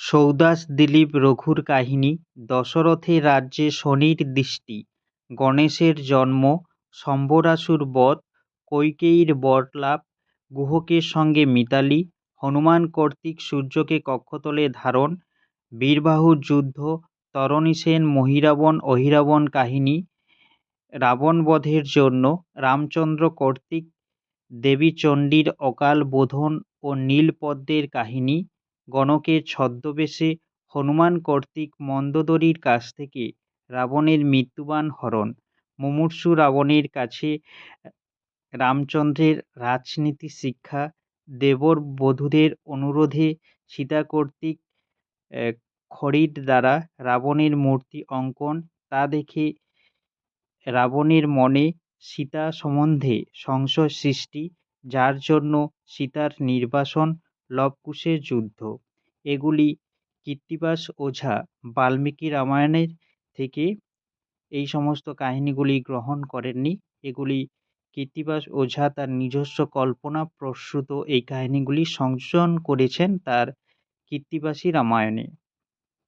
সৌদাস দিলীপ রঘুর কাহিনী দশরথের রাজ্যে শনির দৃষ্টি, গণেশের জন্ম শম্বরাসুর বধ, কৈকেয়ীর বরলাভ, গুহকের সঙ্গে মিতালি, হনুমান কর্তৃক সূর্যকে কক্ষতলে ধারণ বীরবাহুর যুদ্ধ, তরণী সেন মহিরাবণ, অহিরাবণ কাহিনী, রাবণ বধের জন্য রামচন্দ্র কর্তৃক দেবী চণ্ডীর অকাল বোধন ও নীলপদ্মের কাহিনী গণকের ছদ্মবেশে হনুমান কর্তৃক মন্দোদরীর কাছ থেকে রাবণের মৃত্যুবান হরণ। মুমূর্ষু রাবণের কাছে রামচন্দ্রের রাজনীতি শিক্ষা, দেবর বধূদের অনুরোধে সীতা কর্তৃক খড়ির দ্বারা রাবণের মূর্তি অঙ্কন। তা দেখে রাবণের মনে সীতা সম্বন্ধে সংশয় সৃষ্টি, যার জন্য সীতার নির্বাসন লবকুশের যুদ্ধ। এগুলি কৃত্তিবাস ওঝা বাল্মীকি রামায়ণের থেকে এই সমস্ত কাহিনীগুলি গ্রহণ করেননি। এগুলি কৃত্তিবাস ওঝা তার নিজস্ব কল্পনা প্রসূত এই কাহিনীগুলি সংযোজন করেছেন তার কৃত্তিবাসী রামায়ণে।